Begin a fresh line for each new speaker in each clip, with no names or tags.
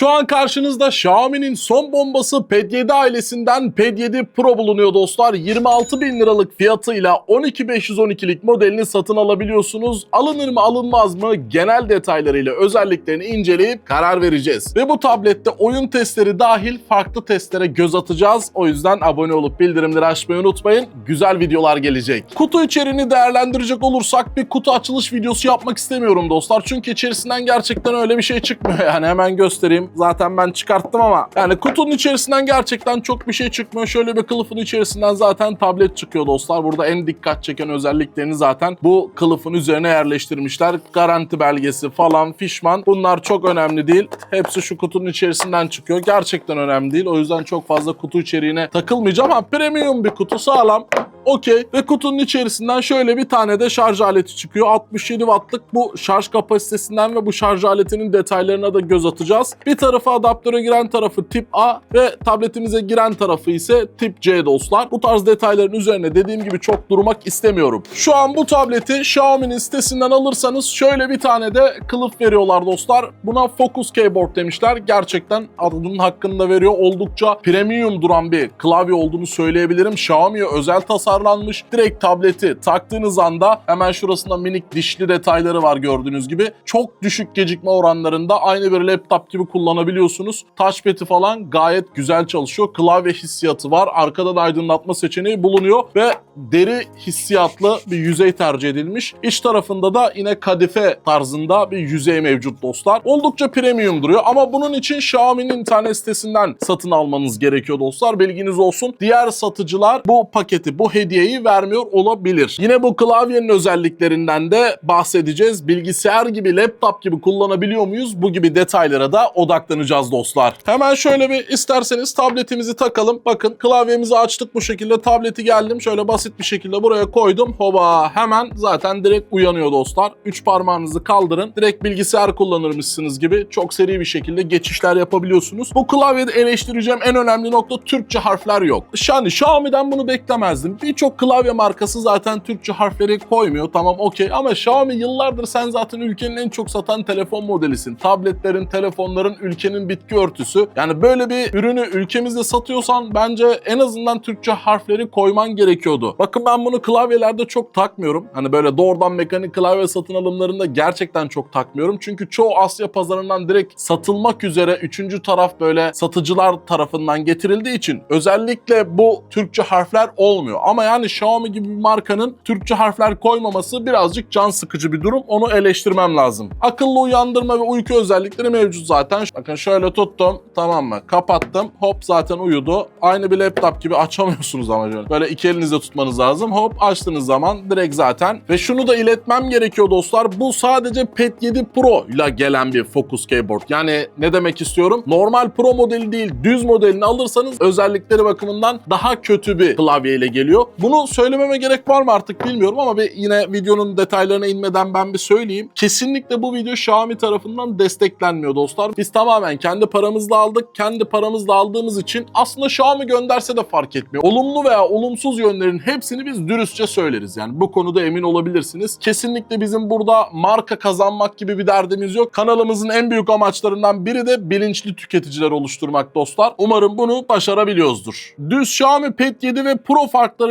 Şu an karşınızda Xiaomi'nin son bombası Pad 7 ailesinden Pad 7 Pro bulunuyor dostlar. 26 bin liralık fiyatıyla 12512'lik modelini satın alabiliyorsunuz. Alınır mı alınmaz mı genel detaylarıyla özelliklerini inceleyip karar vereceğiz. Ve bu tablette oyun testleri dahil farklı testlere göz atacağız. O yüzden abone olup bildirimleri açmayı unutmayın. Güzel videolar gelecek. Kutu içeriğini değerlendirecek olursak bir kutu açılış videosu yapmak istemiyorum dostlar. Çünkü içerisinden gerçekten öyle bir şey çıkmıyor yani hemen göstereyim. Zaten ben çıkarttım ama yani kutunun içerisinden gerçekten çok bir şey çıkmıyor. Şöyle bir kılıfın içerisinden zaten tablet çıkıyor dostlar. Burada en dikkat çeken özelliklerini zaten bu kılıfın üzerine yerleştirmişler. Garanti belgesi falan fişman. Bunlar çok önemli değil. Hepsi şu kutunun içerisinden çıkıyor. Gerçekten önemli değil. O yüzden çok fazla kutu içeriğine takılmayacağım ama premium bir kutu sağlam. Okey. Ve kutunun içerisinden şöyle bir tane de şarj aleti çıkıyor. 67 wattlık bu şarj kapasitesinden ve bu şarj aletinin detaylarına da göz atacağız. Bir tarafı adaptöre giren tarafı tip A ve tabletimize giren tarafı ise tip C dostlar. Bu tarz detayların üzerine dediğim gibi çok durmak istemiyorum. Şu an bu tableti Xiaomi'nin sitesinden alırsanız şöyle bir tane de kılıf veriyorlar dostlar. Buna Focus Keyboard demişler. Gerçekten adının hakkını da veriyor. Oldukça premium duran bir klavye olduğunu söyleyebilirim. Xiaomi'ye özel tasarlanmış. Direkt tableti taktığınız anda hemen şurasında minik dişli detayları var gördüğünüz gibi. Çok düşük gecikme oranlarında aynı bir laptop gibi kullanabiliyorsunuz. Touchpad'i falan gayet güzel çalışıyor. Klavye hissiyatı var. Arkadan aydınlatma seçeneği bulunuyor ve deri hissiyatlı bir yüzey tercih edilmiş. İç tarafında da yine kadife tarzında bir yüzey mevcut dostlar. Oldukça premium duruyor ama bunun için Xiaomi'nin internet sitesinden satın almanız gerekiyor dostlar. Bilginiz olsun. Diğer satıcılar bu paketi, bu hediyeyi vermiyor olabilir. Yine bu klavyenin özelliklerinden de bahsedeceğiz. Bilgisayar gibi, laptop gibi kullanabiliyor muyuz? Bu gibi detaylara da odaklanacağız dostlar. Hemen şöyle bir isterseniz tabletimizi takalım. Bakın klavyemizi açtık bu şekilde. Tableti geldim şöyle basit bir şekilde buraya koydum. Hoba hemen zaten direkt uyanıyor dostlar. Üç parmağınızı kaldırın. Direkt bilgisayar kullanırmışsınız gibi çok seri bir şekilde geçişler yapabiliyorsunuz. Bu klavyede eleştireceğim en önemli nokta Türkçe harfler yok. Yani Xiaomi'den bunu beklemezdim. Birçok klavye markası zaten Türkçe harfleri koymuyor. Tamam okey ama Xiaomi yıllardır sen zaten ülkenin en çok satan telefon modelisin. Tabletlerin, telefonların ülkenin bitki örtüsü. Yani böyle bir ürünü ülkemizde satıyorsan bence en azından Türkçe harfleri koyman gerekiyordu. Bakın ben bunu klavyelerde çok takmıyorum. Hani böyle doğrudan mekanik klavye satın alımlarında gerçekten çok takmıyorum. Çünkü çoğu Asya pazarından direkt satılmak üzere üçüncü taraf böyle satıcılar tarafından getirildiği için özellikle bu Türkçe harfler olmuyor. Ama yani Xiaomi gibi bir markanın Türkçe harfler koymaması birazcık can sıkıcı bir durum. Onu eleştirmem lazım. Akıllı uyandırma ve uyku özellikleri mevcut zaten. Bakın şöyle tuttum tamam mı? Kapattım. Hop zaten uyudu. Aynı bir laptop gibi açamıyorsunuz ama şöyle. Böyle iki elinizle tutmanız lazım. Hop açtığınız zaman direkt zaten. Ve şunu da iletmem gerekiyor dostlar. Bu sadece Pad 7 Pro ile gelen bir Focus Keyboard. Yani ne demek istiyorum? Normal Pro modeli değil düz modelini alırsanız özellikleri bakımından daha kötü bir klavye ile geliyor. Bunu söylememe gerek var mı artık bilmiyorum ama bir yine videonun detaylarına inmeden ben bir söyleyeyim. Kesinlikle bu video Xiaomi tarafından desteklenmiyor dostlar. Biz tamamen kendi paramızla aldık. Kendi paramızla aldığımız için aslında Xiaomi gönderse de fark etmiyor. Olumlu veya olumsuz yönlerin hepsini biz dürüstçe söyleriz. Yani bu konuda emin olabilirsiniz. Kesinlikle bizim burada marka kazanmak gibi bir derdimiz yok. Kanalımızın en büyük amaçlarından biri de bilinçli tüketiciler oluşturmak dostlar. Umarım bunu başarabiliyoruzdur. Düz Xiaomi Pad 7 ve Pro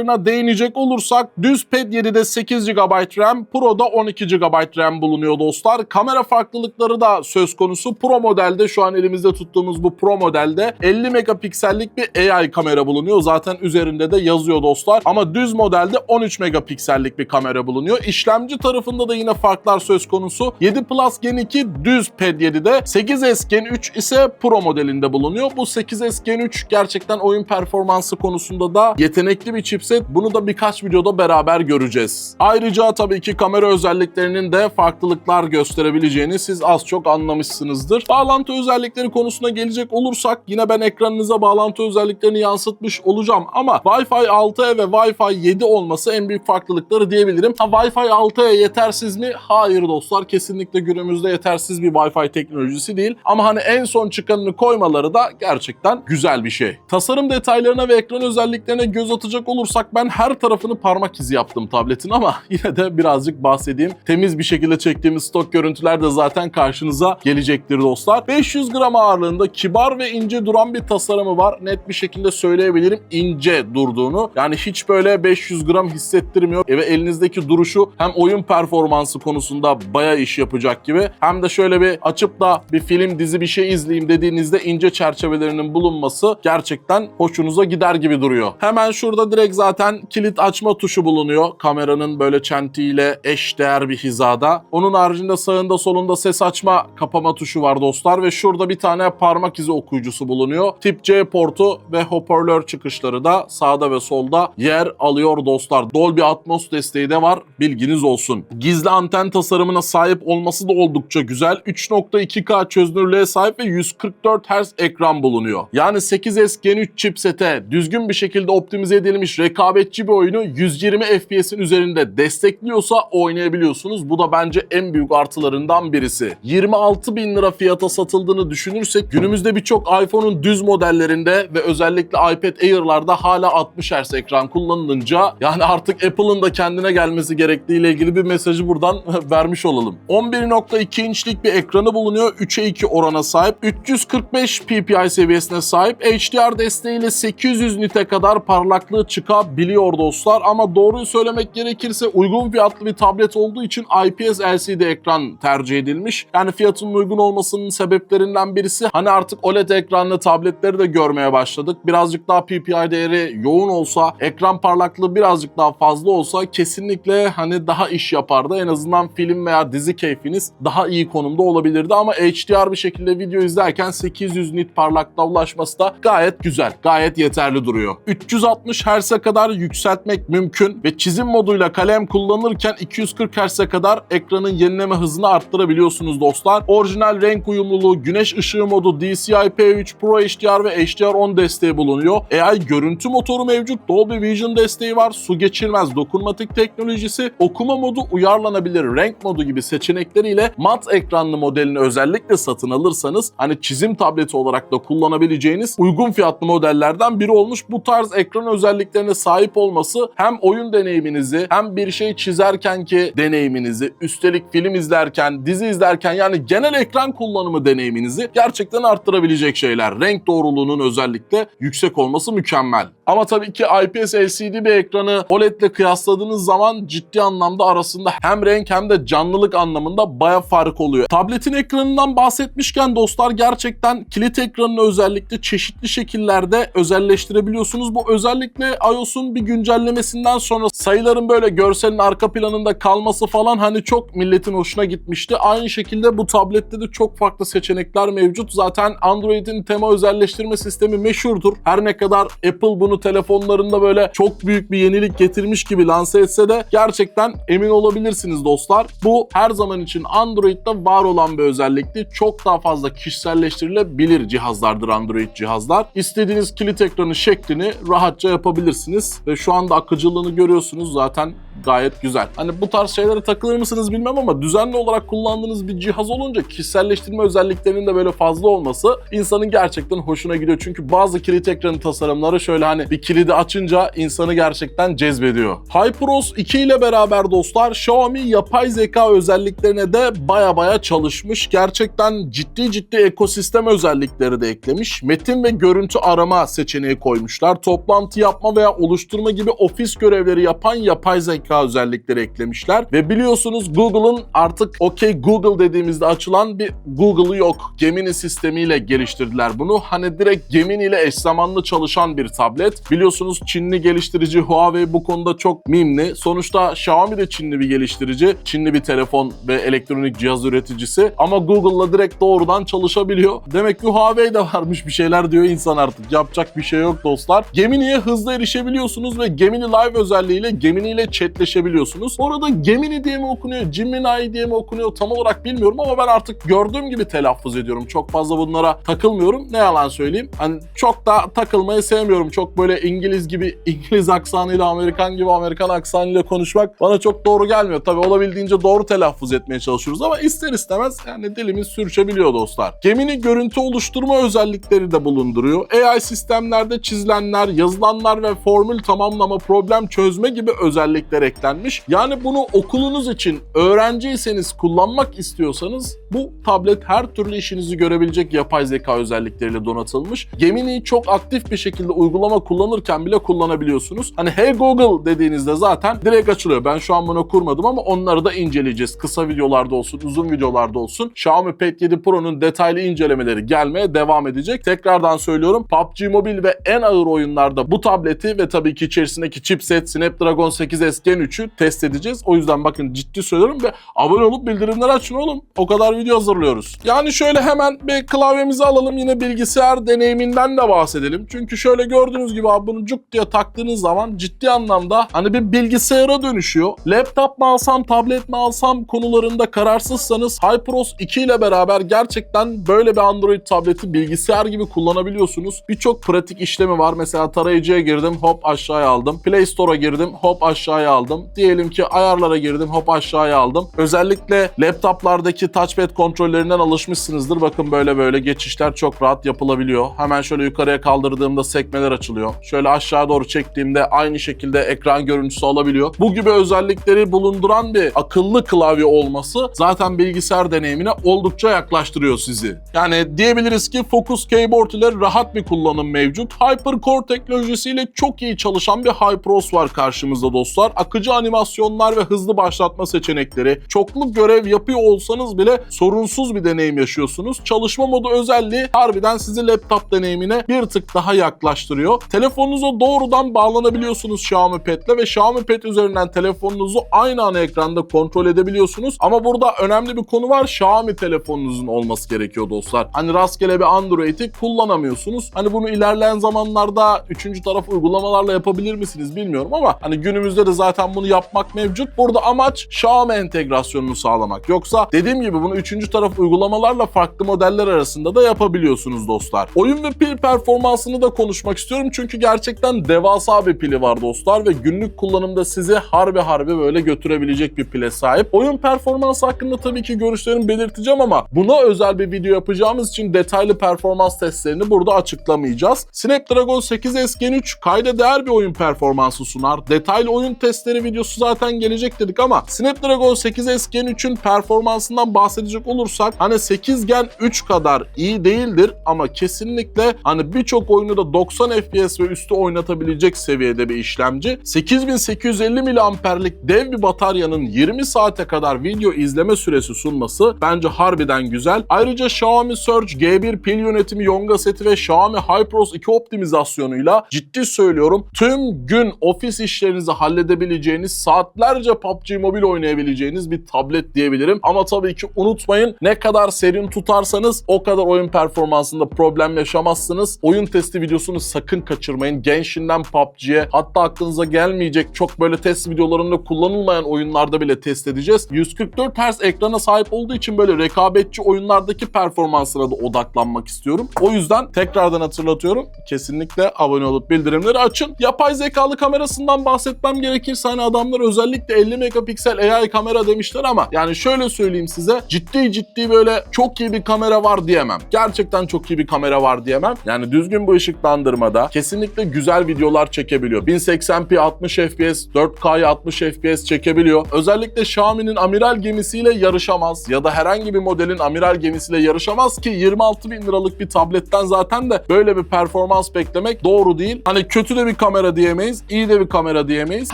farklarına değinecek olursak düz Pad 7'de 8 GB RAM, Pro'da 12 GB RAM bulunuyor dostlar. Kamera farklılıkları da söz konusu. Pro modelde şu an elimizde tuttuğumuz bu Pro modelde 50 megapiksellik bir AI kamera bulunuyor. Zaten üzerinde de yazıyor dostlar. Ama düz modelde 13 megapiksellik bir kamera bulunuyor. İşlemci tarafında da yine farklar söz konusu. 7 Plus Gen 2 düz Pad 7'de, 8S Gen 3 ise Pro modelinde bulunuyor. Bu 8S Gen 3 gerçekten oyun performansı konusunda da yetenekli bir chipset. Bunu da birkaç videoda beraber göreceğiz. Ayrıca tabii ki kamera özelliklerinin de farklılıklar gösterebileceğini siz az çok anlamışsınızdır. Bağlantı özellikleri konusuna gelecek olursak yine ben ekranınıza bağlantı özelliklerini yansıtmış olacağım ama Wi-Fi 6E ve Wi-Fi Wi-Fi 7 olması en büyük farklılıkları diyebilirim. Ha Wi-Fi 6'ya yetersiz mi? Hayır dostlar. Kesinlikle günümüzde yetersiz bir Wi-Fi teknolojisi değil. Ama hani en son çıkanını koymaları da gerçekten güzel bir şey. Tasarım detaylarına ve ekran özelliklerine göz atacak olursak ben her tarafını parmak izi yaptım tabletin ama yine de birazcık bahsedeyim. Temiz bir şekilde çektiğimiz stok görüntüler de zaten karşınıza gelecektir dostlar. 500 gram ağırlığında kibar ve ince duran bir tasarımı var. Net bir şekilde söyleyebilirim ince durduğunu. Yani hiç böyle 500 gram hissettirmiyor. Ve elinizdeki duruşu hem oyun performansı konusunda baya iş yapacak gibi hem de şöyle bir açıp da bir film dizi bir şey izleyeyim dediğinizde ince çerçevelerinin bulunması gerçekten hoşunuza gider gibi duruyor. Hemen şurada direkt zaten kilit açma tuşu bulunuyor. Kameranın böyle çentiyle eş değer bir hizada. Onun haricinde sağında solunda ses açma kapama tuşu var dostlar ve şurada bir tane parmak izi okuyucusu bulunuyor. Tip C portu ve hoparlör çıkışları da sağda ve solda yer alıyor dostlar. Dolby Atmos desteği de var bilginiz olsun. Gizli anten tasarımına sahip olması da oldukça güzel. 3.2K çözünürlüğe sahip ve 144 Hz ekran bulunuyor. Yani 8S Gen 3 chipsete düzgün bir şekilde optimize edilmiş rekabetçi bir oyunu 120 FPS'in üzerinde destekliyorsa oynayabiliyorsunuz. Bu da bence en büyük artılarından birisi. 26 bin lira fiyata satıldığını düşünürsek günümüzde birçok iPhone'un düz modellerinde ve özellikle iPad Air'larda hala 60 Hz ekran kullanılınca yani artık Apple'ın da kendine gelmesi gerektiği ile ilgili bir mesajı buradan vermiş olalım. 11.2 inçlik bir ekranı bulunuyor. 3'e 2 orana sahip. 345 ppi seviyesine sahip. HDR desteğiyle 800 nite kadar parlaklığı çıkabiliyor dostlar. Ama doğruyu söylemek gerekirse uygun fiyatlı bir tablet olduğu için IPS LCD ekran tercih edilmiş. Yani fiyatının uygun olmasının sebeplerinden birisi hani artık OLED ekranlı tabletleri de görmeye başladık. Birazcık daha PPI değeri yoğun olsa, ekran parlaklığı birazcık daha fazla olsa kesinlikle hani daha iş yapardı. En azından film veya dizi keyfiniz daha iyi konumda olabilirdi ama HDR bir şekilde video izlerken 800 nit parlaklığa ulaşması da gayet güzel, gayet yeterli duruyor. 360 Hz'e kadar yükseltmek mümkün ve çizim moduyla kalem kullanırken 240 Hz'e kadar ekranın yenileme hızını arttırabiliyorsunuz dostlar. Orijinal renk uyumluluğu, güneş ışığı modu, DCI-P3 Pro HDR ve HDR10 desteği bulunuyor. AI görüntü motoru mevcut, Dolby Vision desteği var, su geçirmez dokunmatik teknolojisi, okuma modu, uyarlanabilir renk modu gibi seçenekleriyle mat ekranlı modelini özellikle satın alırsanız hani çizim tableti olarak da kullanabileceğiniz uygun fiyatlı modellerden biri olmuş. Bu tarz ekran özelliklerine sahip olması hem oyun deneyiminizi hem bir şey çizerkenki deneyiminizi, üstelik film izlerken, dizi izlerken yani genel ekran kullanımı deneyiminizi gerçekten arttırabilecek şeyler. Renk doğruluğunun özellikle yüksek olması mükemmel. Ama tabii ki IPS LCD bir ekranı OLED ile kıyasladığınız zaman ciddi anlamda arasında hem renk hem de canlılık anlamında baya fark oluyor. Tabletin ekranından bahsetmişken dostlar gerçekten kilit ekranını özellikle çeşitli şekillerde özelleştirebiliyorsunuz. Bu özellikle iOS'un bir güncellemesinden sonra sayıların böyle görselin arka planında kalması falan hani çok milletin hoşuna gitmişti. Aynı şekilde bu tablette de çok farklı seçenekler mevcut. Zaten Android'in tema özelleştirme sistemi meşhurdur. Her ne kadar Apple bunu telefonlarında böyle çok büyük bir yenilik getirmiş gibi lanse etse de gerçekten emin olabilirsiniz dostlar. Bu her zaman için Android'de var olan bir özellikti. Çok daha fazla kişiselleştirilebilir cihazlardır Android cihazlar. İstediğiniz kilit ekranı şeklini rahatça yapabilirsiniz. Ve şu anda akıcılığını görüyorsunuz. Zaten gayet güzel. Hani bu tarz şeylere takılır mısınız bilmem ama düzenli olarak kullandığınız bir cihaz olunca kişiselleştirme özelliklerinin de böyle fazla olması insanın gerçekten hoşuna gidiyor. Çünkü bazı kilit ekranı tasarımları şöyle hani bir kilidi açınca insanı gerçekten cezbediyor. HyperOS 2 ile beraber dostlar Xiaomi yapay zeka özelliklerine de baya baya çalışmış. Gerçekten ciddi ciddi ekosistem özellikleri de eklemiş. Metin ve görüntü arama seçeneği koymuşlar. Toplantı yapma veya oluşturma gibi ofis görevleri yapan yapay zeka özellikleri eklemişler. Ve biliyorsunuz Google'ın artık OK Google dediğimizde açılan bir Google'ı yok. Gemini sistemiyle geliştirdiler bunu. Hani direkt Gemini ile eş zamanlı çalışan bir tablet. Biliyorsunuz Çinli geliştirici Huawei bu konuda çok mimli. Sonuçta Xiaomi de Çinli bir geliştirici. Çinli bir telefon ve elektronik cihaz üreticisi. Ama Google'la direkt doğrudan çalışabiliyor. Demek ki Huawei de varmış bir şeyler diyor insan artık. Yapacak bir şey yok dostlar. Gemini'ye hızlı erişebiliyorsunuz ve Gemini Live özelliğiyle Gemini ile chat gerçekleşebiliyorsunuz. Orada Gemini diye mi okunuyor, Gemini diye mi okunuyor tam olarak bilmiyorum ama ben artık gördüğüm gibi telaffuz ediyorum. Çok fazla bunlara takılmıyorum. Ne yalan söyleyeyim. Hani çok da takılmayı sevmiyorum. Çok böyle İngiliz gibi, İngiliz aksanıyla, Amerikan gibi Amerikan aksanıyla konuşmak bana çok doğru gelmiyor. Tabii olabildiğince doğru telaffuz etmeye çalışıyoruz ama ister istemez yani dilimiz sürçebiliyor dostlar. Gemini görüntü oluşturma özellikleri de bulunduruyor. AI sistemlerde çizilenler, yazılanlar ve formül tamamlama, problem çözme gibi özellikler eklenmiş. Yani bunu okulunuz için öğrenciyseniz kullanmak istiyorsanız bu tablet her türlü işinizi görebilecek yapay zeka özellikleriyle donatılmış. Gemini'yi çok aktif bir şekilde uygulama kullanırken bile kullanabiliyorsunuz. Hani Hey Google dediğinizde zaten direkt açılıyor. Ben şu an bunu kurmadım ama onları da inceleyeceğiz. Kısa videolarda olsun, uzun videolarda olsun. Xiaomi Pad 7 Pro'nun detaylı incelemeleri gelmeye devam edecek. Tekrardan söylüyorum PUBG Mobile ve en ağır oyunlarda bu tableti ve tabii ki içerisindeki chipset Snapdragon 8S Gen 3'ü test edeceğiz. O yüzden bakın ciddi söylüyorum ve abone olup bildirimleri açın oğlum. O kadar video hazırlıyoruz. Yani şöyle hemen bir klavyemizi alalım yine bilgisayar deneyiminden de bahsedelim. Çünkü şöyle gördüğünüz gibi abi bunu cuk diye taktığınız zaman ciddi anlamda hani bir bilgisayara dönüşüyor. Laptop mu alsam, tablet mi alsam konularında kararsızsanız HyperOS 2 ile beraber gerçekten böyle bir Android tableti bilgisayar gibi kullanabiliyorsunuz. Birçok pratik işlemi var. Mesela tarayıcıya girdim hop aşağıya aldım. Play Store'a girdim hop aşağıya aldım. Diyelim ki ayarlara girdim hop aşağıya aldım. Özellikle laptoplardaki touchpad kontrollerinden alışmışsınızdır. Bakın böyle böyle geçişler çok rahat yapılabiliyor. Hemen şöyle yukarıya kaldırdığımda sekmeler açılıyor. Şöyle aşağı doğru çektiğimde aynı şekilde ekran görüntüsü alabiliyor. Bu gibi özellikleri bulunduran bir akıllı klavye olması zaten bilgisayar deneyimine oldukça yaklaştırıyor sizi. Yani diyebiliriz ki Focus Keyboard ile rahat bir kullanım mevcut. HyperCore teknolojisiyle çok iyi çalışan bir HyperOS var karşımızda dostlar. Akıcı animasyonlar ve hızlı başlatma seçenekleri, çoklu görev yapıyor olsanız bile sorunsuz bir deneyim yaşıyorsunuz. Çalışma modu özelliği harbiden sizi laptop deneyimine bir tık daha yaklaştırıyor. Telefonunuza doğrudan bağlanabiliyorsunuz Xiaomi Pad'le ve Xiaomi Pad üzerinden telefonunuzu aynı ana ekranda kontrol edebiliyorsunuz. Ama burada önemli bir konu var. Xiaomi telefonunuzun olması gerekiyor dostlar. Hani rastgele bir Android'i kullanamıyorsunuz. Hani bunu ilerleyen zamanlarda üçüncü taraf uygulamalarla yapabilir misiniz bilmiyorum ama hani günümüzde de zaten bunu yapmak mevcut. Burada amaç Xiaomi entegrasyonunu sağlamak. Yoksa dediğim gibi bunu üçüncü taraf uygulamalarla farklı modeller arasında da yapabiliyorsunuz dostlar. Oyun ve pil performansını da konuşmak istiyorum çünkü gerçekten devasa bir pili var dostlar ve günlük kullanımda sizi harbi harbi böyle götürebilecek bir pile sahip. Oyun performansı hakkında tabii ki görüşlerimi belirteceğim ama buna özel bir video yapacağımız için detaylı performans testlerini burada açıklamayacağız. Snapdragon 8S Gen 3 kayda değer bir oyun performansı sunar. Detaylı oyun testleri videosu zaten gelecek dedik ama Snapdragon 8S Gen 3'ün performansından bahsedecek olursak hani 8 Gen 3 kadar iyi değildir ama kesinlikle hani birçok oyunu da 90 FPS ve üstü oynatabilecek seviyede bir işlemci. 8850 miliamperlik dev bir bataryanın 20 saate kadar video izleme süresi sunması bence harbiden güzel. Ayrıca Xiaomi Surge G1 pil yönetimi Yonga seti ve Xiaomi HyperOS 2 optimizasyonuyla ciddi söylüyorum tüm gün ofis işlerinizi halledebileceğiniz saatlerce PUBG Mobile oynayabileceğiniz bir tablet diyebilirim. Ama tabii ki unutmayın ne kadar serin tutarsanız o kadar oyun performansında problem yaşamazsınız. Oyun testi videosunu sakın kaçırmayın. Genshin'den PUBG'ye hatta aklınıza gelmeyecek çok böyle test videolarında kullanılmayan oyunlarda bile test edeceğiz. 144 Hz ekrana sahip olduğu için böyle rekabetçi oyunlardaki performansına da odaklanmak istiyorum. O yüzden tekrardan hatırlatıyorum. Kesinlikle abone olup bildirimleri açın. Yapay zekalı kamerasından bahsetmem gerekirse hani adamlar özellikle 50 megapiksel AI kamera demişler ama yani şöyle söyleyeyim size ciddi ciddi böyle çok iyi bir kamera var diyemem. Gerçekten çok iyi bir kamera var diyemem. Yani düzgün bu ışıklandırmada kesinlikle güzel videolar çekebiliyor. 1080p 60 FPS, 4K'ya 60 FPS çekebiliyor. Özellikle Xiaomi'nin amiral gemisiyle yarışamaz ya da herhangi bir modelin amiral gemisiyle yarışamaz ki 26 bin liralık bir tabletten zaten de böyle bir performans beklemek doğru değil. Hani kötü de bir kamera diyemeyiz, iyi de bir kamera diyemeyiz.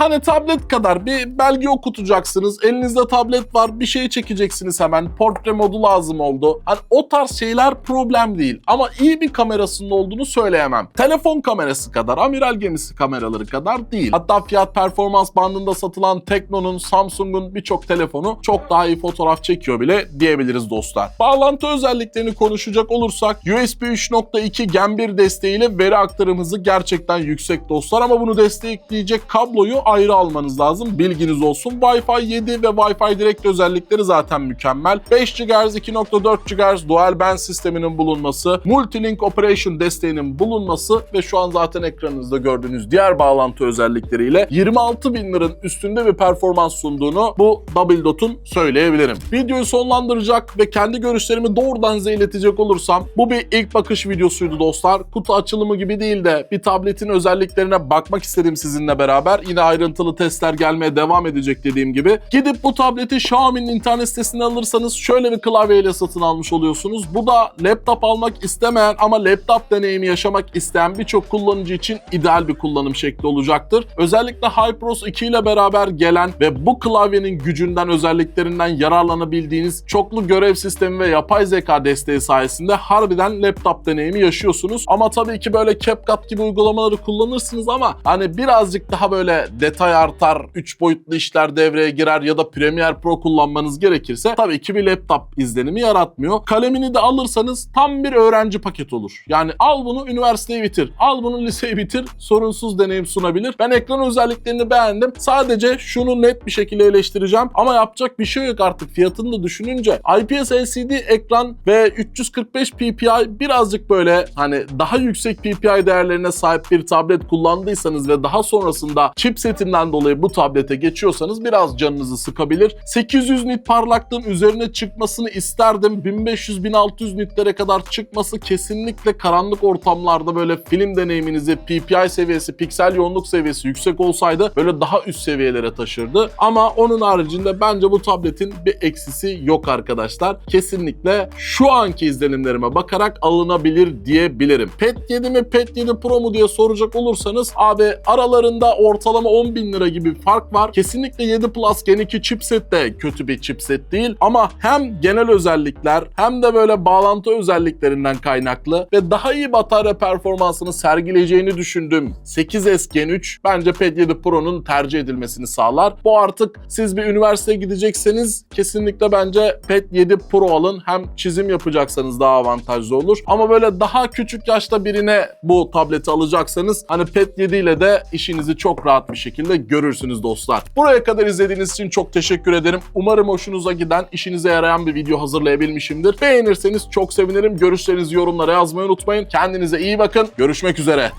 Hani tablet kadar bir belge okutacaksınız, elinizde tablet var, bir şey çekeceksiniz hemen, portre modu lazım oldu. Hani o tarz şeyler problem değil ama iyi bir kamerasının olduğunu söyleyemem. Telefon kamerası kadar, amiral gemisi kameraları kadar değil. Hatta fiyat performans bandında satılan Tekno'nun, Samsung'un birçok telefonu çok daha iyi fotoğraf çekiyor bile diyebiliriz dostlar. Bağlantı özelliklerini konuşacak olursak USB 3.2 Gen 1 desteğiyle veri aktarımı hızı gerçekten yüksek dostlar ama bunu destekleyecek kabloyu ayrı almanız lazım. Bilginiz olsun. Wi-Fi 7 ve Wi-Fi direkt özellikleri zaten mükemmel. 5 GHz, 2.4 GHz dual band sisteminin bulunması, multi-link operation desteğinin bulunması ve şu an zaten ekranınızda gördüğünüz diğer bağlantı özellikleriyle 26 bin liranın üstünde bir performans sunduğunu bu Double Dot'un söyleyebilirim. Videoyu sonlandıracak ve kendi görüşlerimi doğrudan size iletecek olursam bu bir ilk bakış videosuydu dostlar. Kutu açılımı gibi değil de bir tabletin özelliklerine bakmak istedim sizinle beraber. Yine ayrıntılı testler gelmeye devam edecek dediğim gibi. Gidip bu tableti Xiaomi'nin internet sitesinden alırsanız şöyle bir klavyeyle satın almış oluyorsunuz. Bu da laptop almak istemeyen ama laptop deneyimi yaşamak isteyen birçok kullanıcı için ideal bir kullanım şekli olacaktır. Özellikle HyperOS 2 ile beraber gelen ve bu klavyenin gücünden, özelliklerinden yararlanabildiğiniz çoklu görev sistemi ve yapay zeka desteği sayesinde harbiden laptop deneyimi yaşıyorsunuz. Ama tabii ki böyle CapCut gibi uygulamaları kullanırsınız ama hani birazcık daha böyle detay artar, 3 boyutlu işler devreye girer ya da Premiere Pro kullanmanız gerekirse tabii ki bir laptop izlenimi yaratmıyor. Kalemini de alırsanız tam bir öğrenci paket olur. Yani al bunu üniversiteyi bitir, al bunu liseyi bitir, sorunsuz deneyim sunabilir. Ben ekran özelliklerini beğendim. Sadece şunu net bir şekilde eleştireceğim ama yapacak bir şey yok artık fiyatını da düşününce. IPS LCD ekran ve 345 ppi birazcık böyle hani daha yüksek ppi değerlerine sahip bir tablet kullandıysanız ve daha sonrasında chipsetinden dolayı bu tablete geçiyorsanız biraz canınızı sıkabilir. 800 nit parlaklığın üzerine çıkmasını isterdim. 1500-1600 nitlere kadar çıkması kesinlikle karanlık ortamlarda böyle film deneyiminizi PPI seviyesi, piksel yoğunluk seviyesi yüksek olsaydı böyle daha üst seviyelere taşırdı. Ama onun haricinde bence bu tabletin bir eksisi yok arkadaşlar. Kesinlikle şu anki izlenimlerime bakarak alınabilir diyebilirim. Pet 7 mi Pet 7 Pro mu diye soracak olursanız abi aralarında ortalama 10 bin lira gibi bir fark var. Kesinlikle 7 Plus Gen 2 chipset de kötü bir chipset değil ama hem genel özellikler hem de böyle bağlantı özelliklerinden kaynaklı ve daha iyi batarya performansını sergileyeceğini düşündüğüm 8S Gen 3 bence Pad 7 Pro'nun tercih edilmesini sağlar. Bu artık siz bir üniversiteye gidecekseniz kesinlikle bence Pad 7 Pro alın. Hem çizim yapacaksanız daha avantajlı olur. Ama böyle daha küçük yaşta birine bu tableti alacaksanız hani Pad 7 ile de işinizi çok rahat bir şekilde görürsünüz dostlar. Buraya kadar izlediğiniz için çok teşekkür ederim. Umarım hoşunuza giden, işinize yarayan bir video hazırlayabilmişimdir. Beğenirseniz çok sevinirim. Görüşlerinizi yorumlara yazmayı unutmayın. Kendinize iyi bakın. Görüşmek üzere.